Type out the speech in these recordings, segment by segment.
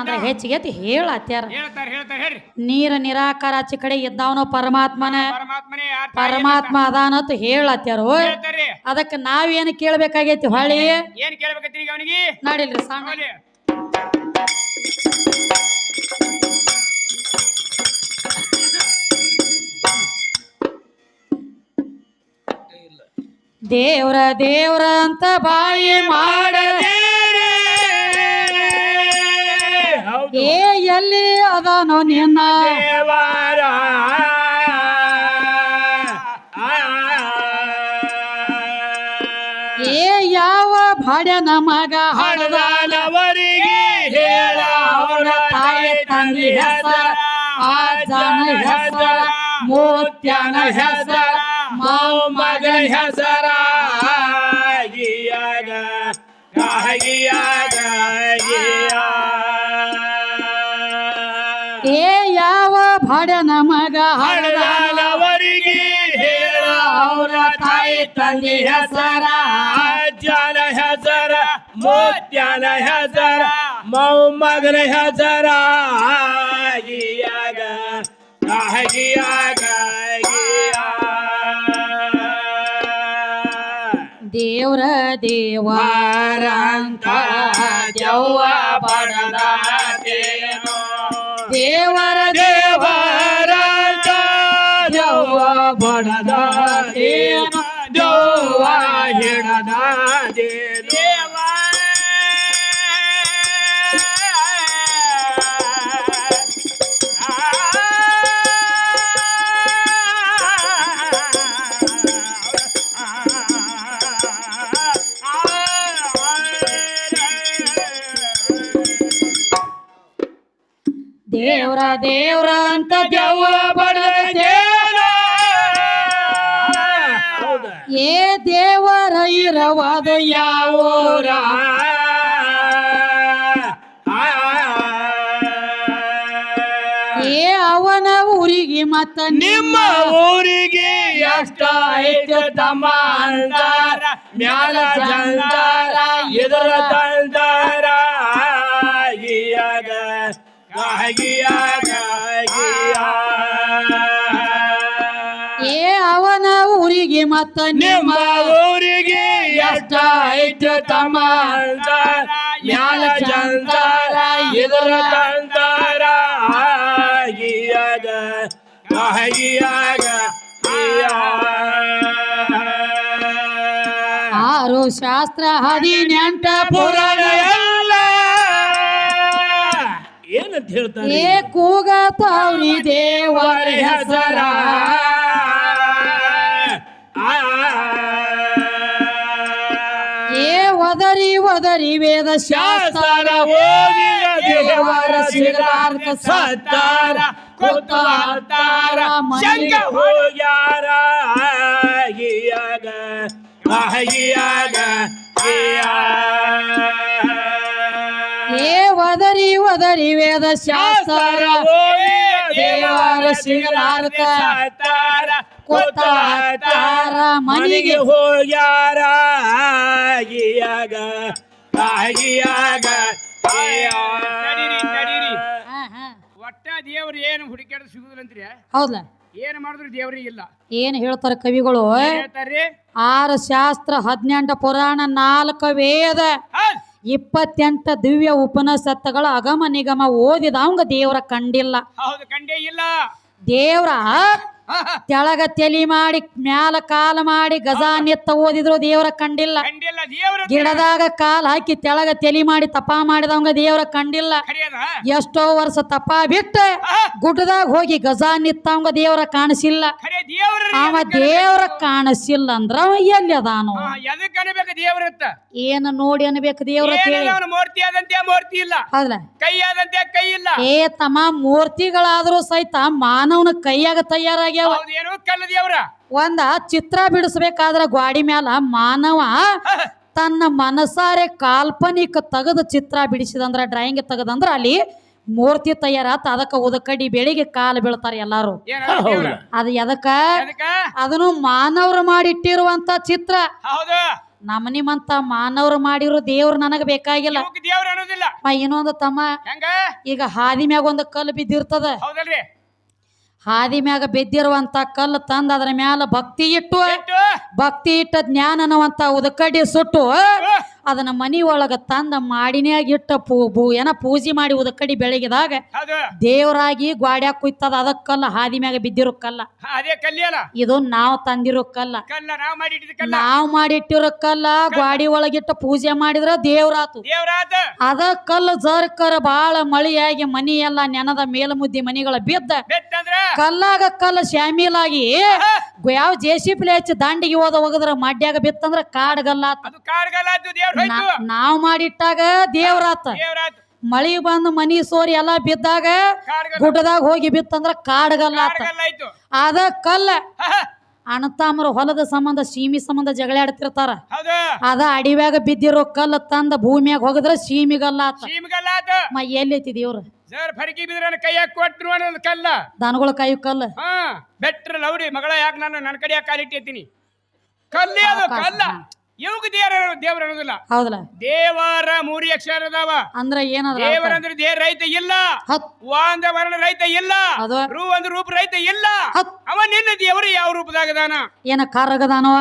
ಅಂದ್ರೆ ಹೆಚ್ಚಿಗೆ ಐತಿ ಹೇಳತ್ಯಾರ. ಹೇಳ್ತಾರ ಹೇಳ್ತಾರ ಹೇಳ್ರಿ. ನೀರ ನಿರಾಕಾರ ಆಚೆ ಕಡೆ ಇದ್ದಾವನೋ ಪರಮಾತ್ಮನ. ಪರಮಾತ್ಮನೇ ಪರಮಾತ್ಮ ಅದಾನತ್ ಹೇಳತ್ಯಾರು ಹೇಳ್ತಾರ್ರಿ ಅದಕ್ಕೆ ನಾವೇನು ಕೇಳ್ಬೇಕಾಗೈತಿ ಹೊಳ್ಳಿ? ಏನ್ ಈಗ ಅವನಿಗೆ? ನಡಿಲ್ರಿ ಸಣ್ಣ ಹೋಗ್ಲಿ. ದೇವ್ರ ದೇವ್ರ ಅಂತ ಬಾಯಿ ಮಾಡ ಏ ಎಲ್ಲಿ ಅದಾನೋ ನಿನ್ನ ದೇವರ ಏ ಯಾವ ಭಾಡ್ಯನ ಮಗ ಹಡದ ಹಣದಾನವರಿಗೆ ಹೇಳ ಅವನ ತಾಯಿ ತಂದೆ ಹೆಸರ ಆ ಜನ ಹೆಸರ ಮೂತ್ಯನ ಹೆಸರ ಮೊಮ್ಮಗನ ಹೆಸರ ಯಾವ ಭಾಡ್ಯನ ಮಗ ಹಡದ ಹಣದಾನವರಿಗೆ ಹೇಳ ಅವನ ತಾಯಿ ತಂದೆ ಹೆಸರ ಜನ ಹೆಸರ ಮೂತ್ಯನ ಹೆಸರ ಮೊಮ್ಮಗನ ಹೆಸರ. ಗಿಯದ ಗಿಯದ ದೇವ್ರ ದೇವಾರಂತ ದೆವ್ವ ಬಡದಾತೇನೋ ದೇವರ ದೇವರ ಹಿಡದಾತೇನೋ ದೇವ್ರ ದೇವ್ರ ಅಂತ ದೇವ ಹೌದಾ? ಏ ದೇವರ ಇರವಾದ ಯಾವೋರ? ಏ ಅವನ ಊರಿಗೆ ಮತ್ತ ನಿಮ್ಮ ಊರಿಗೆ ಎಷ್ಟ ಐತೆ ತಮ್ಮ ಅಂದಾರ? ಮ್ಯಾಲ ಜಂದಾರ ಎದುರ ತಂದಾರ? ಏ ಅವನ ಊರಿಗೆ ಮತ್ತ ನಿಮ್ಮ ಊರಿಗೆ ಐತೆ ತಮ್ಮ ಅಂತಾರ ತಂತಾರ ಗಾಗಿಯಾಗ ಆರು ಶಾಸ್ತ್ರ ಹದಿನೆಂಟ ಪುರಾಣ ಎಲ್ಲ ಏನಂತ ಹೇಳ್ತಾರೆ? ಕೂಗತಾವ್ರಿ ದೇವರ ಹೆಸರ. ಒದರಿ ಒದರಿ ವೇದ ಶಾಸ್ತ್ರ. ದೇವರ ಸಿಗಲಾರ್ದ ಸತ್ತಾರ ಕೊತ್ತಾರ ಶಂಗ ಹೋಗ್ಯಾರ ಗಿಯಾಗ ಗಿಯಾಗ ಏ ಒದರಿ ಒದರಿ ವೇದ ಶಾಸ್ತ್ರ. ದೇವರ ಸಿಗಲಾರ್ದ ಸತ್ತಾರ ಕೊತ್ತಾರ ಮನೆಗೆ ಹೋಗ್ಯಾರ ಆಗಿಯಾಗ ಆಗಿಯಾಗ. ಒಟ್ಟ ದೇವ್ರು ಏನು ಹುಡುಕ್ಯಾಡ ಸಿಗುದಿಲ್ಲಂತ್ರಿ? ಹೌದಾ ಏನ್ ಮಾಡಿದ್ರು ದೇವ್ರಿಗೆ ಇಲ್ಲ. ಏನ್ ಹೇಳ್ತಾರೆ ಕವಿಗಳು? ಆರು ಶಾಸ್ತ್ರ ಹದಿನೆಂಟು ಪುರಾಣ ನಾಲ್ಕು ವೇದ ಇಪ್ಪತ್ತೆಂಟ ದಿವ್ಯ ಉಪನಿಷತ್ತುಗಳ ಅಗಮ ನಿಗಮ ಓದಿದ ಅವಂಗ ದೇವ್ರ ಕಂಡಿಲ್ಲ. ಹೌದು ಕಂಡೇ ಇಲ್ಲ. ದೇವ್ರ. ತೆಳಗ ತೆಲಿ ಮಾಡಿ ಮ್ಯಾಲ ಕಾಲ ಮಾಡಿ ಗಜಾ ನಿತ್ತ ಓದಿದ್ರು ದೇವರ ಕಂಡಿಲ್ಲ. ಕಂಡಿಲ್ಲ ದೇವ್ರ ಗಿಡದಾಗ ಕಾಲ್ ಹಾಕಿ ತೆಳಗ ತೆಲಿ ಮಾಡಿ ತಪಾ ಮಾಡಿದವಂಗ ದೇವರ ಕಂಡಿಲ್ಲ. ಕರಿಯದ ಎಷ್ಟೋ ವರ್ಷ ತಪಾ ಬಿಟ್ಟ. ಗುಡ್ಡದಾಗ ಹೋಗಿ ಗಜಾ ನಿತ್ತವಂಗ ದೇವರ ಕಾಣಿಸಿಲ್ಲ. ದೇವ್ರ ಅವ ದೇವರ ಕಾಣಿಸಿಲ್ಲ ಅಂದ್ರ ಅವ ಎಲ್ಲಿ ಅದಾನು. ಎದಕ್ ಅನ್ಬೇಕು ದೇವ್ರತ್ತ ಏನ ನೋಡಿ ಅನ್ಬೇಕು ದೇವ್ರ ಅಂತ ಹೇಳಿ ಅವನ ಮೂರ್ತಿ ಆದಂತೆ ಮೂರ್ತಿ ಇಲ್ಲ. ಹೌದಲ್ಲ? ಕೈ ಆದಂತೆ ಕೈ ಇಲ್ಲ. ಏ ತಮ್ಮ ಮೂರ್ತಿಗಳಾದ್ರೂ ಸಹಿತ ಮಾನವನ ಕೈಯಾಗ ತಯಾರಾಗ್ಯಾವ ಒಂದ ಚಿತ್ರ ಬಿಡಿಸ್ಬೇಕಾದ್ರ ಗ್ವಾಡಿ ಮ್ಯಾಲ ಮಾನವ ತನ್ನ ಮನಸಾರೆ ಕಾಲ್ಪನಿಕ ತಗದ ಚಿತ್ರ ಬಿಡಿಸಿದಂದ್ರ ಡ್ರಾಯಿಂಗ್ ತಗದಂದ್ರ ಅಲ್ಲಿ ಮೂರ್ತಿ ತಯಾರಾತ ಅದಕ್ಕ ಉದಕಡಿ ಬೆಳಿಗ್ಗೆ ಕಾಲು ಬೀಳ್ತಾರ ಎಲ್ಲಾರು. ಅದ ಎದಕ್ಕ? ಅದಕ್ಕ ಅದನ್ನು ಮಾನವರು ಮಾಡಿಟ್ಟಿರುವಂತ ಚಿತ್ರ. ಹೌದು. ನಮ್ಮ ನಿಮ್ಮಂತ ಮಾನವರು ಮಾಡಿರೋ ದೇವ್ರು ನನಗ ಬೇಕಾಗಿಲ್ಲ. ಇನ್ನೊಂದು ತಮ್ಮ ಹೆಂಗ? ಈಗ ಹಾದಿ ಮ್ಯಾಗ ಒಂದು ಕಲ್ಲು ಬಿದ್ದಿರ್ತದ. ಹಾದಿ ಮ್ಯಾಗ ಬಿದ್ದಿರುವಂತ ಕಲ್ಲು ತಂದ ಅದ್ರ ಮ್ಯಾಲ ಭಕ್ತಿ ಇಟ್ಟು ಭಕ್ತಿ ಇಟ್ಟ ಜ್ಞಾನ ಅನ್ನುವಂತ ಉದಕಡಿ ಸುಟ್ಟು. ಅದನ್ನ ಮನಿ ಒಳಗ ತಂದ ಮಾಡಿನ್ಯಾಗ ಇಟ್ಟ ಪೂ ಏನ ಪೂಜೆ ಮಾಡಿ ಉದಕಡಿ ಬೆಳಗಿದಾಗ ದೇವರಾಗಿ ಗ್ವಾಡ್ಯಾಗ ಕುಯ್ತದ ಅದಕ್ಕಲ್ಲ ಹಾದಿ ಮ್ಯಾಗ ಬಿದ್ದಿರೋ ಕಲ್ಲ ಇದು ನಾವ್ ತಂದಿರೋ ಕಲ್ಲ ನಾವ್ ಮಾಡಿಟ್ಟಿರೋ ಕಲ್ಲ. ಗ್ವಾಡಿ ಒಳಗಿಟ್ಟ ಪೂಜೆ ಮಾಡಿದ್ರ ದೇವ್ರಾತು. ಅದಕ್ಕಲ್ಲ ಅದ ಕಲ್ಲ ಜರ್ಕರ ಬಾಳ ಮಳಿಯಾಗಿ ಮನಿ ಎಲ್ಲ ನೆನದ ಮೇಲ್ಮುದ್ದಿ ಮನಿಗಳ ಬಿದ್ದ. ಕಲ್ಲಾಗ ಕಲ್ಲ ಶ್ಯಾಮಿಲಾಗಿ ಯಾವ ಜೆ ಸಿ ದಾಂಡಿಗೆ ಹಚ್ಚಿ ದಾಂಡಿಗೆ ಹೋದ ಹೋಗದ್ರ ಮಡ್ಯಾಗ ಬಿತ್ತಂದ್ರ ಕಾಡ್ಗಲ್ಲ ದೇವ್ರ ನಾವ್ ಮಾಡಿಟ್ಟಾಗ ದೇವ್ರಾತ ಮಳಿ ಬಂದ್ ಮನಿ ಸೋರಿ ಎಲ್ಲಾ ಬಿದ್ದಾಗ ಗುಡ್ಡದಾಗ ಹೋಗಿ ಬಿತ್ತಂದ್ರ ಕಾಡ್ಗಲ್ಲ ಅದ ಕಲ್ಲ ಹಾ. ಹೊಲದ ಸಂಬಂಧ ಸೀಮಿ ಸಂಬಂಧ ಜಗಳಾಡ್ತಿರ್ತಾರ ಆಡ್ತಿರ್ತಾರ. ಅದ ಅಡಿವ್ಯಾಗ ಬಿದ್ದಿರೋ ಕಲ್ಲ ತಂದ ಭೂಮಿಯಾಗ ಹೋಗದ್ರ ಸೀಮಿಗಲ್ಲ ಎಲ್ಲಿ ಮ ದೇವ್ರ? ಸರ್ ಬಿದ್ರ ಕೈ ಹಾಕಿ ಕೊಟ್ರು ಅನ್ನೋದು ಕಲ್ಲ. ದನಗಳ ಕಾಯು ಕಲ್ಲು. ಬೆಟ್ರ ಲೌಡಿ ಮಗಳ ಯಾಕೆ ನಾನು ನನ್ನ ಕಡೆ ಕಾಲಿಟ್ಟಿರ್ತೀನಿ? ಕಲ್ಲೇ ಅದು ಕಲ್ಲ. ಇವಾಗ ದೇವರ ದೇವ್ರ ಅನ್ನೋದಿಲ್ಲ. ಹೌದಲ್ಲ? ದೇವರ ಮೂರಿ ಅಕ್ಷರ ಅದಾವ. ಅಂದ್ರ ಏನದ ದೇವರ ಅಂದ್ರೆ ದೇವ್ರ ರೈತ ಇಲ್ಲ. ಹತ್ ವಾ ವರ್ಣ ರೈತ ಇಲ್ಲ. ಅದು ರೂ ಅಂದ್ರೆ ರೂಪ ರೈತ ಇಲ್ಲ. ಅವ ನಿನ್ನ ದೇವರು ಯಾವ ರೂಪದಾಗದಾನ ಏನ ಕರಗದಾನೋ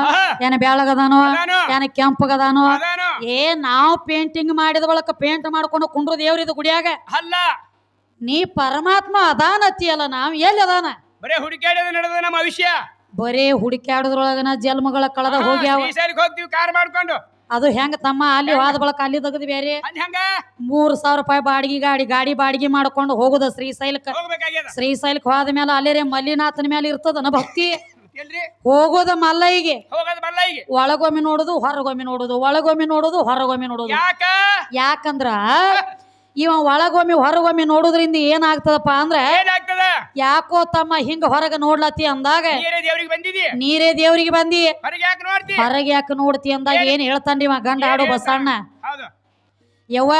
ಏನ ಬೆಳಗದಾನೋ ಅದಾನೋ. ಏನ ಕೆಂಪಗದಾನೋ ಏ ನಾವು ಪೇಂಟಿಂಗ್ ಮಾಡಿದ ಬಳಕ ಪೇಂಟ್ ಮಾಡ್ಕೊಂಡು ಕುಂಡ್ರು ದೇವ್ರಿದ ಗುಡಿಯಾಗ? ಅಲ್ಲ. ನೀ ಪರಮಾತ್ಮ ಅದಾನತಿಯಲ್ಲ ನಾವ್ ಎಲ್ಲಿ ಅದಾನ? ಬರೇ ಹುಡುಕಾಡಿದ ನಡೆದ ನಮ್ಮ ವಿಷಯ ಬರೇ ಹುಡುಕ್ಯಾಡೋದ್ರೊಳಗನ ಜನ್ಮಗಳ ಕಳೆದ ಹೋಗ್ಯಾವ. ಶ್ರೀಶೈಲಕ್ಕೆ ಹೋಗ್ತೀವಿ ಕಾರ್ ಮಾಡ್ಕೊಂಡು. ಅದು ಹೆಂಗ ತಮ್ಮ ಅಲ್ಲಿ ಹೋದ ಬಳಕ ಅಲ್ಲಿ ತೆಗದ್ ಬೇರೆ ಅಲ್ಲಿ ಹಂಗ? ಮೂರ್ ಸಾವಿರ ರೂಪಾಯಿ ಬಾಡಿಗೆ ಗಾಡಿ ಗಾಡಿ ಬಾಡಿಗೆ ಮಾಡ್ಕೊಂಡು ಹೋಗುದ ಶ್ರೀಶೈಲಕ್ಕ. ಹೋಗ್ಬೇಕಾಗ್ಯದ? ಶ್ರೀಶೈಲಕ್ಕೆ ಹೋದ ಮೇಲೆ ಅಲ್ಲೇ ಮಲ್ಲಿನಾಥನ ಮೇಲೆ ಇರ್ತದನ ಭಕ್ತಿ. ಎಲ್ರಿ? ಹೋಗೋದ ಈಗ ಒಳಗೊಮ್ಮೆ ನೋಡುದು ಹೊರಗೊಮ್ಮೆ ನೋಡುದು ಒಳಗೊಮ್ಮೆ ನೋಡುದು ಹೊರಗೊಮ್ಮೆ ನೋಡುದು. ಯಾಕ? ಯಾಕಂದ್ರ ಇವ ಒಳಗೊಮ್ಮೆ ಹೊರಗೊಮ್ಮೆ ನೋಡುದ್ರಿಂದ ಏನಾಗ್ತದಪ್ಪ ಅಂದ್ರೆ ಏನಾಗ್ತದ? ಯಾಕೋ ತಮ್ಮ ಹಿಂಗ ಹೊರಗ ನೋಡ್ಲತ್ತಿ ಅಂದಾಗ ನೀರೇ ದೇವ್ರಿಗೆ ಬಂದಿದಿ? ನೀರೇ ದೇವ್ರಿಗೆ ಬಂದಿ. ಹೊರಗೆ ಯಾಕೆ ನೋಡ್ತಿ? ಹೊರಗೆ ಯಾಕೆ ನೋಡ್ತಿ ಅಂದಾಗ ಏನ್ ಹೇಳ್ತಾನ್ರಿ ಇವ ಗಂಡ ಆಡು ಬಸಣ್ಣ? ಹೌದು. ಯವ್ವ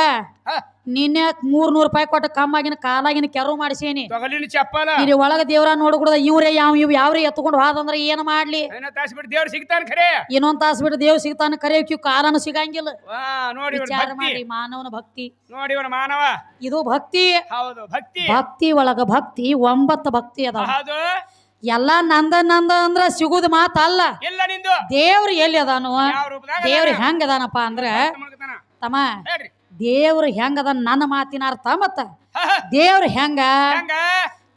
ನಿನ್ನೆ ಮೂರ್ ನೂರ್ ರೂಪಾಯಿ ಕೊಟ್ಟು ಕಮ್ಮಾಗಿನ ಕಾಲಾಗಿನ ಕೆರವು ಮಾಡಿಸೇನಿ. ತೊಗಲಿನ ಚಪ್ಪಲ. ಇಲ್ಲಿ ಒಳಗ ದೇವ್ರ ನೋಡ್ಕೊಡದ ಇವ್ರೇ ಯಾವ ಇವ್ ಯಾವ್ರಿ ಎತ್ಕೊಂಡು ಹೋದಂದ್ರ ಏನ್ ಮಾಡ್ಲಿ? ದೇವ್ರು ಸಿಗ್ತಾನ ಖರೆ. ಇನ್ನೊಂದ್ ತಾಸ್ ಬಿಟ್ಟು ದೇವ್ರ ಸಿಗ್ತಾನ ಕರೆ ಕಾಲನು ಸಿಗಂಗಿಲ್ಲ. ವಾ ನೋಡಿ ವಿಚಾರ ಭಕ್ತಿ. ಮಾನವನ ಭಕ್ತಿ. ನೋಡಿ ಇವನ ಮಾನವ. ಇದು ಭಕ್ತಿ. ಹೌದು ಭಕ್ತಿ. ಭಕ್ತಿ ಒಳಗ ಭಕ್ತಿ ಒಂಬತ್ತು ಭಕ್ತಿ ಅದ ಎಲ್ಲಾ ನಂದ ನಂದ ಅಂದ್ರ ಸಿಗುದ ಮಾತಲ್ಲ. ದೇವ್ರು ಎಲ್ಲಿ ಅದಾನು? ದೇವ್ರ ಹೆಂಗ ಅದಾನಪ್ಪ ಅಂದ್ರ ತಮ್ಮ ದೇವ್ರು ಹೆಂಗದ ನನ್ನ ಮಾತಿನ ಅರ್ಥ ಮತ್ತ? ದೇವ್ರು ಹೆಂಗ?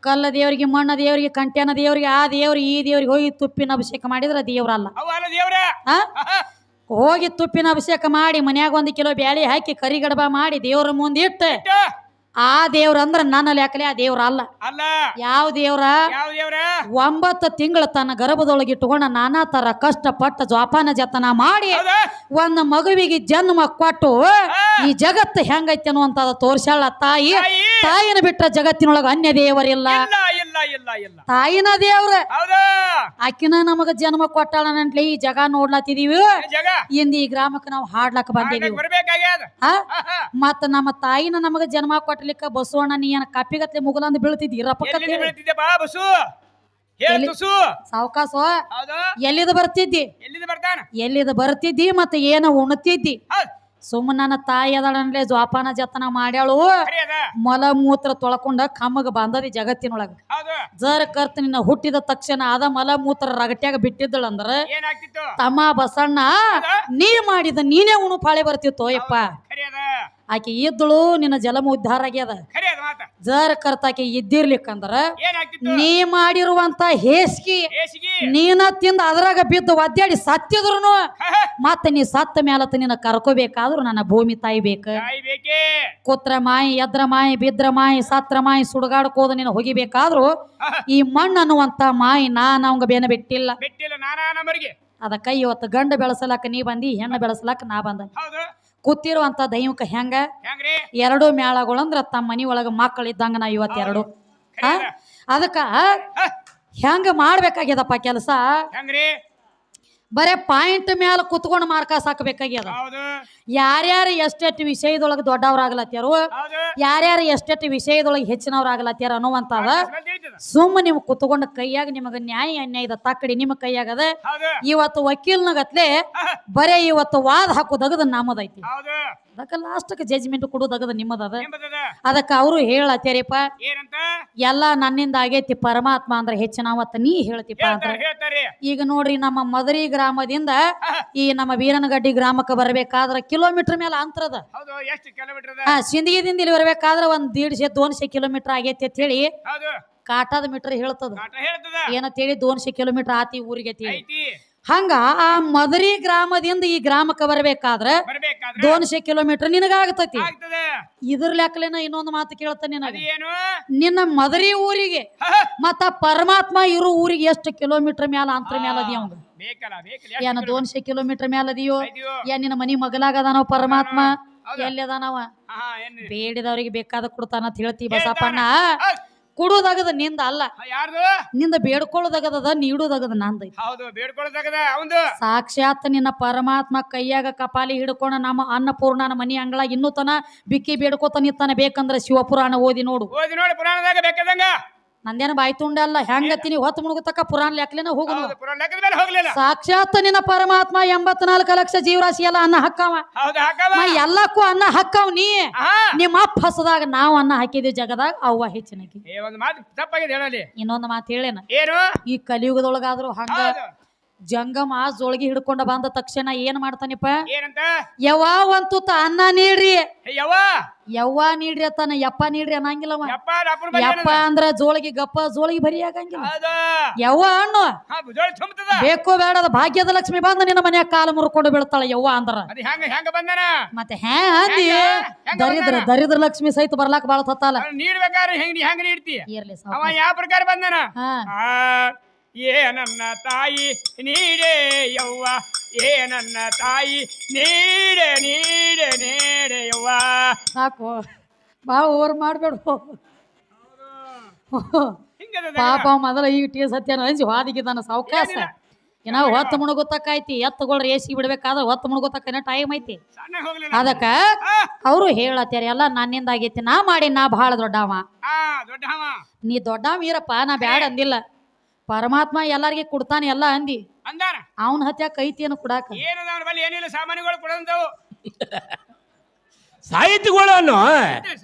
ಕಲ್ಲ ದೇವರಿಗೆ ಮಣ್ಣ ದೇವರಿಗೆ ಕಂಟ್ಯಾನ ದೇವರಿಗೆ ಆ ದೇವ್ರಿಗೆ ಈ ದೇವ್ರಿಗೆ ಹೋಗಿ ತುಪ್ಪಿನ ಅಭಿಷೇಕ ಮಾಡಿದ್ರ ದೇವ್ರಲ್ಲ ಹೋಗಿ ತುಪ್ಪಿನ ಅಭಿಷೇಕ ಮಾಡಿ ಮನ್ಯಾಗ ಒಂದು ಕಿಲೋ ಬ್ಯಾಳಿ ಹಾಕಿ ಕರಿಗಡಬ ಮಾಡಿ ದೇವ್ರ ಮುಂದೆ ಇಟ್ಟು. ಆ ದೇವ್ರ ಅಂದ್ರ ನನ್ನ ಲೆಕ್ಕಲೆ ಆ ದೇವ್ರ ಅಲ್ಲ. ಅಲ್ಲ. ಯಾವ ದೇವ್ರ? ಒಂಬತ್ತು ತಿಂಗಳ ತನ್ನ ಗರ್ಭದೊಳಗೆ ಇಟ್ಟುಕೊಂಡ ನಾನಾ ತರ ಕಷ್ಟಪಟ್ಟ ಜೋಪಾನ ಜತನ ಮಾಡಿ ಒಂದ್ ಮಗುವಿಗೆ ಜನ್ಮ ಕೊಟ್ಟು ಈ ಜಗತ್ತು ಹೆಂಗೈತೆ ಅನ್ನುವಂತ ತೋರ್ಸಾಳ ತಾಯಿ. ತಾಯಿ. ತಾಯಿನ ಬಿಟ್ಟ ಜಗತ್ತಿನೊಳಗ ಅನ್ಯ ದೇವರಿಲ್ಲ. ಇಲ್ಲ ಇಲ್ಲ. ತಾಯಿನ ದೇವ್ರ. ಹೌದಾ. ಆಕಿನ ನಮಗ ಜನ್ಮ ಕೊಟ್ಟಾಳ ನಂಟ್ಲಿ ಈ ಜಗ ನೋಡ್ಲತ್ತಿದೀವಿ. ಜಗ? ಇಂದ ಈ ಗ್ರಾಮಕ್ಕೆ ನಾವು ಹಾಡ್ಲಕ್ ಬಂದಿದೀವಿ. ಬರ್ಬೇಕಾಗ್ಯದ. ಮತ್ತ ನಮ್ಮ ತಾಯಿನ ನಮಗ ಜನ್ಮ ಕೊಟ್ಲಿಕ್ಕ ಬಸವಣ್ಣ ನೀ ಏನ ಕಪ್ಪಿಗತ್ಲೆ ಮುಗಲಂದ್ ಬೀಳ್ತಿದ್ದಿ? ಎಲ್ಲಿಂದ ರಪಕ್ಕ ಬಾ? ತುಸು. ಸಾವಕಾಸ? ಎಲ್ಲಿದ ಬರ್ತಿದ್ದಿ? ಎಲ್ಲಿದ ಬರ್ತಾನ? ಎಲ್ಲಿದ ಬರ್ತಿದ್ದಿ ಮತ್ತೆ ಏನ ಉಣ್ತಿದ್ದಿ? ಸುಮ್ಮ ನನ್ನ ತಾಯಿ ಅದಳನ್ಲೆ ಜೋಪಾನ ಜತನ ಮಾಡ್ಯಾಳು. ಮಲ ಮೂತ್ರ ತೊಳಕೊಂಡ ಕಮ್ಮಗ ಬಂದದಿ ಜಗತ್ತಿನೊಳಗ. ಜರ್ ಕರ್ತ ನಿನ್ನ ಹುಟ್ಟಿದ ತಕ್ಷಣ ಅದ ಮಲ ಮೂತ್ರ ರಗಟ್ಯಾಗ ಬಿಟ್ಟಿದ್ದಳು ಅಂದ್ರ ತಮ್ಮ ಬಸಣ್ಣ? ನೀ ಮಾಡಿದ ನೀನೇ ಉಣು ಪಾಳೆ ಬರ್ತಿತ್ತು ಯಪ್ಪ ಆಕೆ ಇದ್ದಳು ನಿನ್ನ ಜಲಮ ಉದ್ಧಾರ ಆಗ್ಯದ. ಜರ್ ಅದ ಜರ ಕರ್ತ ಆಕೆ ಇದ್ದಿರ್ಲಿಕ್ಕಂದ್ರ ನೀ ಮಾಡಿರುವಂತ ಹೇಸ್ಗಿ ಹೇಸಿಗೆ ನೀನ ತಿಂದ ಅದ್ರಾಗ ಬಿದ್ದು ಒದ್ದಾಡಿ ಸತ್ತಿದ್ರು. ಮತ್ತೆ ನೀ ಸತ್ತ ಮ್ಯಾಲತ್ತ ನಿನ್ನ ಕರ್ಕೋಬೇಕಾದ್ರು ನನ್ನ ಭೂಮಿ ತಾಯಿ ಬೇಕ ಕುತ್ರ ಮಾಯಿ ಎದ್ರ ಮಾಯಿ ಬಿದ್ರ ಮಾಯಿ ಸತ್ರ ಮಾಯಿ ಸುಡಗಾಡ್ಕೋದ ನೀನು ಹೋಗಿಬೇಕಾದ್ರು. ಈ ಮಣ್ಣು ಅನ್ನುವಂತ ಮಾಯಿ ನಾನು ಅವಂಗ ಬೇನ ಬಿಟ್ಟಿಲ್ಲ. ಅದಕ್ಕ ಇವತ್ತು ಗಂಡ ಬೆಳೆಸಲಾಕ ನೀ ಬಂದಿ ಹೆಣ್ಣು ಬೆಳೆಸಲಾಕ ನಾ ಬಂದ. ಕೂತಿರುವಂತ ದೈವಕ ಹೆಂಗ? ಎರಡು ಮೇಳಗಳಂದ್ರ ತಮ್ಮ ಮನಿ ಒಳಗ ಮಕ್ಕಳು ಇದ್ದಂಗ ನಾ ಇವತ್ತು ಎರಡು. ಖರೆ ಅದಕ್ಕ ಹೆಂಗ ಮಾಡ್ಬೇಕಾಗ್ಯದಪ್ಪ ಕೆಲಸ? ಬರೇ ಪಾಯಿಂಟ್ ಮ್ಯಾಲ ಕುತ್ಕೊಂಡು ಮಾರ್ಕಾಸ್ ಹಾಕಬೇಕಾಗ್ಯದ ಯಾರ್ಯಾರು ಎಷ್ಟೆಷ್ಟು ವಿಷಯದೊಳಗೆ ದೊಡ್ಡವ್ರಾಗ್ಲತ್ಯಾರು ಯಾರ್ಯಾರು ಎಷ್ಟೆಷ್ಟು ವಿಷಯದೊಳಗೆ ಹೆಚ್ಚಿನವ್ರಾಗ್ಲತ್ಯಾರ ಅನ್ನುವಂತಾದ. ಸುಮ್ಮ ನೀವು ಕುತ್ಕೊಂಡ ಕೈಯಾಗ ನಿಮಗ ನ್ಯಾಯ ಅನ್ಯಾಯದ ತಕ್ಕಡಿ ನಿಮ್ಮ ಕೈಯಾಗ ಅದ ಹೌದು. ಇವತ್ತು ವಕೀಲ್ನಗತ್ಲೆ ಬರೇ ಇವತ್ತು ವಾದ ಹಾಕೋದಗದ ನಮ್ಮದೈತಿ. ಅದಕ್ಕೆ ಲಾಸ್ಟ್ಗೆ ಜಜ್ಮೆಂಟ್ ಕೊಡೋದಾಗದ ನಿಮ್ಮದದ? ಅದಕ್ಕೆ ಅವರು ಹೇಳತ್ತೇರಿಪ್ಪ ಎಲ್ಲ ನನ್ನಿಂದ ಆಗೈತಿ ಪರಮಾತ್ಮ ಅಂದ್ರೆ ಹೆಚ್ಚಿನವತ್ತ ನೀ ಹೇಳ್ತಿಪ್ಪ ಹೇಳ್ತಾರೆ ಈಗ ನೋಡ್ರಿ ನಮ್ಮ ಮದರಿ ಗ್ರಾಮದಿಂದ ಈ ನಮ್ಮ ವೀರನಗಡ್ಡಿ ಗ್ರಾಮಕ್ಕೆ ಬರ್ಬೇಕಾದ್ರ ಕಿಲೋಮೀಟರ್ ಮೇಲೆ ಅಂತರದ. ಸಿಂದಗಿದಿಂದ ಇಲ್ಲಿ ಬರ್ಬೇಕಾದ್ರ ಒಂದ್ ದೀಡ್ಶೆ ದೋನ್ಶೆ ಕಿಲೋಮೀಟರ್ ಆಗೈತಿ ಅಂತ ಹೇಳಿ ಕಾಟಾದ ಮೀಟರ್ ಹೇಳ್ತದ. ಏನಂತೇಳಿ ಹೇಳ್ತದ? ಏನಂತ ಹೇಳಿ ದೋನ್ಶೆ ಕಿಲೋಮೀಟರ್ ಆತಿ ಊರಿಗೆ ಹಂಗ ಆ ಮದರಿ ಗ್ರಾಮದಿಂದ ಈ ಗ್ರಾಮಕ್ಕೆ ಬರಬೇಕಾದ್ರೆ ದೋನ್ಶೆ ಕಿಲೋಮೀಟರ್ ನಿನಗಾಗತೈತಿ. ಆಗತೈತಿ ಇದ್ರ ಲೆಕ್ಕಲೇನ ಇನ್ನೊಂದು ಮಾತು ಕೇಳ್ತಾನೆ ನಿನ್ನ ಮದರಿ ಊರಿಗೆ ಮತ್ತ ಪರಮಾತ್ಮ ಇರೋ ಊರಿಗೆ ಎಷ್ಟು ಕಿಲೋಮೀಟರ್ ಮ್ಯಾಲ ಅಂತರ ಮ್ಯಾಲ ಅದಿ ಅವಂಗ? ಏನ ದೋನ್ಶೆ ಕಿಲೋಮೀಟರ್ ಮ್ಯಾಲ ಅದಿಯೋ? ಏನ್ ನಿನ್ನ ಮನಿ ಮಗಲಾಗದಾನವ ಪರಮಾತ್ಮ. ಎಲ್ಲಿ ಅದಾನವ? ಬೇಡಿದವ್ರಿಗೆ ಬೇಕಾದ ಕೊಡ್ತಾನ ಅಂತ ಹೇಳ್ತಿ ಬಸಪ್ಪಣ್ಣ. ಕೊಡುದಾಗದ ನಿಂದ ಅಲ್ಲ. ಹಾ, ಯಾರ್ದು? ನಿಂದ ಬೇಡ್ಕೊಳ್ಳೋದಾಗದ ನೀಡುದಾಗದ ನಂದ ಹೌದು ಬೇಡ್ಕೊಳ್ದಾಗದ ಅವಂದು. ಸಾಕ್ಷಾತ್ ನಿನ್ನ ಪರಮಾತ್ಮ ಕೈಯಾಗ ಕಪಾಲಿ ಹಿಡ್ಕೊಂಡ ನಮ್ಮ ಅನ್ನಪೂರ್ಣನ ಮನಿ ಅಂಗಳ ಇನ್ನೂ ತನ ಬಿಕ್ಕಿ ಬೇಡ್ಕೋತ ನಿತ್ತಾನ ಬೇಕಂದ್ರೆ ಶಿವಪುರಾಣ ಓದಿ ನೋಡು. ಓದಿ ನೋಡಿ ಪುರಾಣದಾಗ ಬೇಕಾದಂಗ. ನಂದೇನ ಬಾಯಿ ತುಂಡ ಅಲ್ಲ? ಹೆಂಗತ್ತೀನಿ ಹೊತ್ತು ಮುಳುಗತಕ್ಕ ಪುರಾಣ ಲೆಕ್ಕಲೇನ ಹೋಗುನು ಸಾಕ್ಷಾತ್ ನಿನ್ನ ಪರಮಾತ್ಮ ಎಂಬತ್ನಾಲ್ಕು ಲಕ್ಷ ಜೀವರಾಶಿ ಎಲ್ಲ ಅನ್ನ ಹಕ್ಕವ ಹೌದು ಹಾಕವ. ಮ ಎಲ್ಲಕ್ಕೂ ಅನ್ನ ಹಕ್ಕವ್ ನೀ. ನಿಮ್ಮ ಅಪ್ಪ ಹಸದಾಗ ನಾವು ಅನ್ನ ಹಾಕಿದೀವಿ ಜಗದಾಗ ಅವ್ವ ಹೆಚ್ಚಿನ ಇನ್ನೊಂದು ಮಾತು ಹೇಳೇನ? ಈ ಕಲಿಯುಗದೊಳಗಾದ್ರು ಹಂಗ ಜಂಗಮ ಜೋಳಿಗೆ ಹಿಡ್ಕೊಂಡ ಬಂದ ತಕ್ಷಣ ಏನ್ ಮಾಡ್ತಾನಿಪ್ಪ? ಏನಂತ? ಒಂದ್ ತುತ್ತ ಅನ್ನ ನೀಡ್ರಿ. ಏ, ಯವ್ವ ನೀಡ್ರಿ ಅತ್ತಾನ ಯಪ್ಪ ನೀಡ್ರಿ ಅನ್ನಂಗಿಲ್ಲವ ಯಪ್ಪ ಅಂದ್ರ ಜೋಳಿಗೆ ಗಪ್ಪ ಜೋಳಿಗೆ ಬರಿ ಆಗಂಗಿಲ್ಲ. ಯವ್ವ ಅಣ್ಣು. ಬೇಕು ಬೇಡ ಬೇಡದ ಭಾಗ್ಯದ ಲಕ್ಷ್ಮಿ ಬಂದ ನಿನ್ನ ಮನ್ಯಾಗ ಕಾಲ ಮುರ್ಕೊಂಡು ಬೀಳ್ತಾಳ ಯವ್ವ ಅಂದ್ರ. ಮತ್ತೆ ಹ್ಯಾ ಅಂದಿ ದರಿದ್ರ ದರಿದ್ರ ಲಕ್ಷ್ಮಿ ಸಹಿತ ಬರ್ಲಾಕ ಬಾಳ ತತ್ತಾಲ ಅವ್ನು ನೀಡ್ಬೇಕಾದ್ರೆ ಹೆಂಗ್ ನೀಡ್ತಿ? ಇರ್ಲಿ ಯಾವ ಪ್ರಕಾರ ಬಂದನ? ಏ ನನ್ನ ತಾಯಿ ನೀಡೇ ಯವ್ವ. ಏ ನನ್ನ ತಾಯಿ ನೀಡೆ ನೀಡೆ ನೀಡೆ ಯವ್ವ. ಸಾಕು. ಬಾ ಓವರ್ ಮಾಡಬೇಡ. ಪಾಪ ಮೊದಲ ಈಗ ಟೀ ಸತ್ಯನ ಅಂಜಿ ಹಾದಿಗಿದ್ದಾನ ಸಾವಕಾಶ ಏನೋ ಹೊತ್ತು ಮುಣಗುತ್ತಕ್ಕೈತಿ ಎತ್ತುಗಳು ರೇಸಿ ಬಿಡ್ಬೇಕಾದ್ರೆ ಹೊತ್ತು ಮುಣಗುತ್ತಕ್ಕ ಟೈಮ್ ಐತಿ. ಅದಕ್ಕ ಅವರು ಹೇಳತ್ತಾರ ಎಲ್ಲ ನನ್ನಿಂದ ಆಗೈತಿ ನಾ ಮಾಡಿ ನಾ ಬಹಳ ದೊಡ್ಡವ. ನೀ ದೊಡ್ಡವ ಇರಪ್ಪ ನಾ ಬ್ಯಾಡ ಅಂದಿಲ್ಲ. ಪರಮಾತ್ಮ ಎಲ್ಲರಿಗೆ ಕೊಡ್ತಾನೆ ಎಲ್ಲ ಅಂದಿ. ಅಂದಾನ ಅವನ ಹತ್ಯಾಕ ಐತಿ ಏನು ಕೊಡಾಕ. ಏನದ ಅವನ ಬಲ್ಲಿ? ಏನಿಲ್ಲ ಸಾಮಾನುಗಳು ಕೊಡಂತವು. ಸಾಹಿತಿಗಳನ್ನು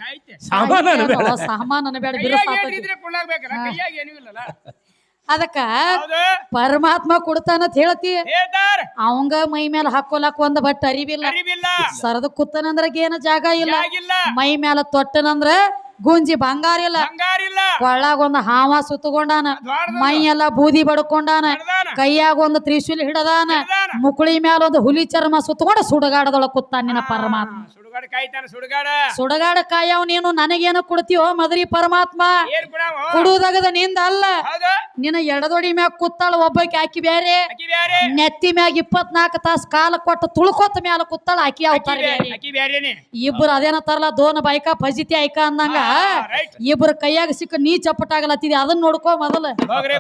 ಸಾಹಿತ್ಯ ಸಾಮಾನ ಅನ್ಬೇಡ. ಸಾಮಾನ ಬೇಡ ಕೈಯಾಗ ಏನಿದ್ರೆ ಕೈಯಾಗ ಏನೂ ಇಲ್ಲಲ್ಲ. ಅದಕ್ಕ ಹೌದು. ಪರಮಾತ್ಮ ಕೊಡ್ತಾನಂತ ಹೇಳ್ತಿ. ಹೇಳ್ತಾರ. ಅವಂಗ ಮೈ ಮೇಲೆ ಹಾಕೋಲಾಕ ಒಂದ್ ಬಟ್ ಅರಿವಿಲ್ಲ. ಅರಿವಿಲ್ಲ. ಸರದ ಕುತ್ತನಂದ್ರ ಏನ ಜಾಗ ಇಲ್ಲ. ಮೈ ಮೇಲೆ ತೊಟ್ಟನಂದ್ರ ಗುಂಜಿ ಬಂಗಾರ ಇಲ್ಲ. ಒಳಗೊಂದ ಒಂದ್ ಹಾವ ಸುತ್ತಕೊಂಡಾನ ದ್ವಾರದ ಮೈ ಎಲ್ಲ ಬೂದಿ ಬಡ್ಕೊಂಡಾನ. ಕೈಯಾಗ ಒಂದು ತ್ರಿಶೂಲ್ ಹಿಡದಾನ. ಮುಕುಳಿ ಮ್ಯಾಲ ಒಂದು ಹುಲಿ ಚರ್ಮ ಸುತ್ತಕೊಂಡು ಸುಡಗಾಡದೊಳಗ ಕುತ್ತಾನ ನಿನ್ನ ಪರಮಾತ್ಮ. ಸುಡುಗಾಡ ಕಾಯ್ತಾನ ಸುಡುಗಾಡ. ಸುಡಗಾಡ ಕಾಯವ್ ನೀನು ನನಗೇನು ಕೊಡ್ತೀವೋ ಮದರಿ ಪರಮಾತ್ಮ? ಏನ್ ಕೊಡಾವ? ಕುಡುವುದಾಗದ ನಿಂದ ಅಲ್ಲ. ಹೌದು. ನಿನ್ನ ಎಡದೊಡಿ ಮ್ಯಾಗ ಕುತ್ತಾಳ ಒಬ್ಬಾಕಿ ಆಕಿ ಬ್ಯಾರೆ. ಅಕ್ಕಿ ಬ್ಯಾರೆ. ನೆತ್ತಿ ಮ್ಯಾಗ ಇಪ್ಪತ್ನಾಲ್ಕು ತಾಸ ಕಾಲ ಕೊಟ್ಟು ತುಳ್ಕೊತ ಮ್ಯಾಲ ಕುತ್ತಾಳ ಆಕಿ ಅವತಾರ ಅಕ್ಕಿ ಬ್ಯಾರೇನೆ ಇಬ್ರು ಅದೇನ ತರಲ್ಲ ದೋನ ಬೈಕ ಫಜಿತಿ ಐಕ ಅಂದಂಗ. ಇಬ್ಬರು ಇಬ್ರು ಕೈಯಾಗ ಸಿಕ್ಕ ನೀ ಚಪ್ಪಟಾಗಲತ್ತಿದಿ ಅದನ್ನ ನೋಡ್ಕೋ ಮೊದಲ. ಹೋಗ್ರೆ